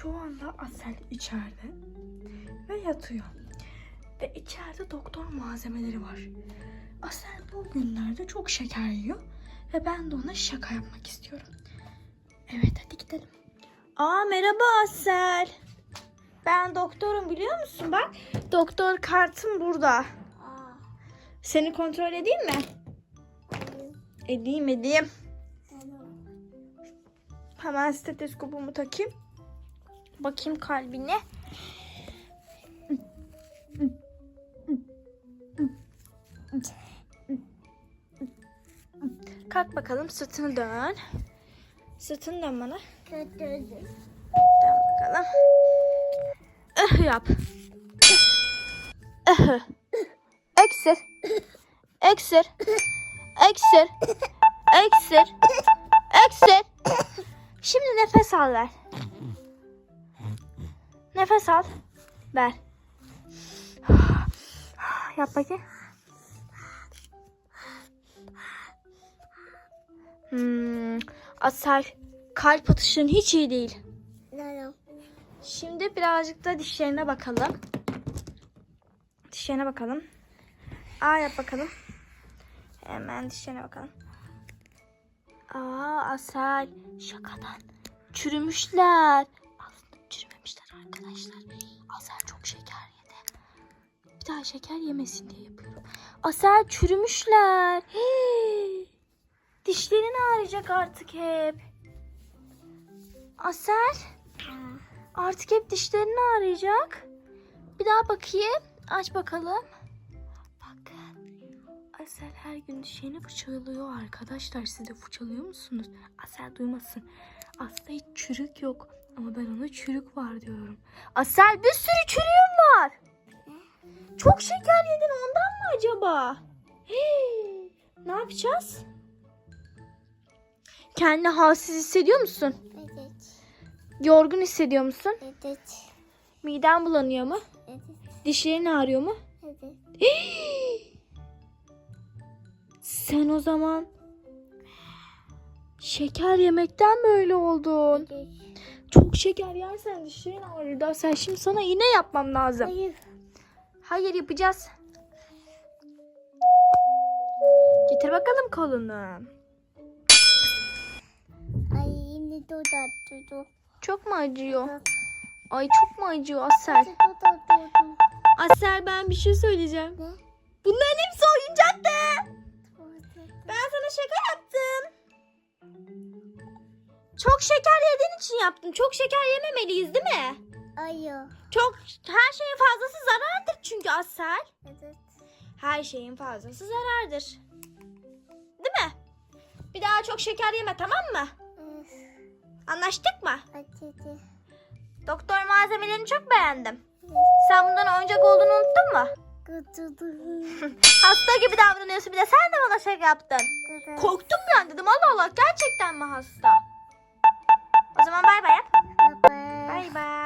Şu anda Asel içeride ve yatıyor. Ve içeride doktor malzemeleri var. Asel bu günlerde çok şeker yiyor ve ben de ona şaka yapmak istiyorum. Evet hadi gidelim. Aa merhaba Asel. Ben doktorum biliyor musun bak. Doktor kartım burada. Seni kontrol edeyim mi? Edeyim edeyim. Hemen stetoskopumu takayım. Bakayım kalbine. Kalk bakalım sırtını dön. Sırtını dön bana. Dön bakalım. Öh yap. Öh. Eksir. Eksir. Eksir. Eksir. Eksir. Şimdi nefes al ver. Nefes al. Ver. Yap bakayım. Hmm, Asel kalp atışın hiç iyi değil. Şimdi birazcık da dişlerine bakalım. Dişlerine bakalım. Aa yap bakalım. Hemen dişlerine bakalım. Aa Asel şakadan çürümüşler. Çürümemişler arkadaşlar. Asel çok şeker yedi. Bir daha şeker yemesin diye yapıyorum. Asel çürümüşler. Dişlerin ağrıyacak artık hep. Asel. Artık hep dişlerini arayacak. Bir daha bakayım. Aç bakalım. Bakın. Asel her gün dişlerini fırçalıyor arkadaşlar. Siz de fırçalıyor musunuz? Asel duymasın. Aslında hiç çürük yok. Ama ben ona çürük var diyorum. Asel bir sürü çürüğüm var. Çok şeker yedin ondan mı acaba? Hey, ne yapacağız? Kendini halsiz hissediyor musun? Evet. Yorgun hissediyor musun? Evet. Miden bulanıyor mu? Evet. Dişlerin ağrıyor mu? Evet. Sen o zaman şeker yemekten böyle oldun. Evet. Çok şeker yersen dişlerin ağrır. Daha sen şimdi sana iğne yapmam lazım. Hayır. Hayır yapacağız. Getir bakalım kolunu. Ay yine dodattı. Çok mu acıyor? Ay çok mu acıyor Asel? Asel ben bir şey söyleyeceğim. Ne? Bunların hepsi oyuncaktı. Çok şeker yediğin için yaptım. Çok şeker yememeliyiz değil mi? Ayı. Çok her şeyin fazlası zarardır çünkü Asel. Evet. Her şeyin fazlası zarardır. Değil mi? Bir daha çok şeker yeme tamam mı? Üf, Anlaştık mı? Acıdı. Doktor malzemelerini çok beğendim. Sen bundan oyuncak olduğunu unuttun mu? Hasta gibi davranıyorsun bir de sen de bana şaka yaptın. Korktum ben dedim Allah Allah gerçekten mi hasta? O zaman bay bay yap. Bye bye. Bay bay.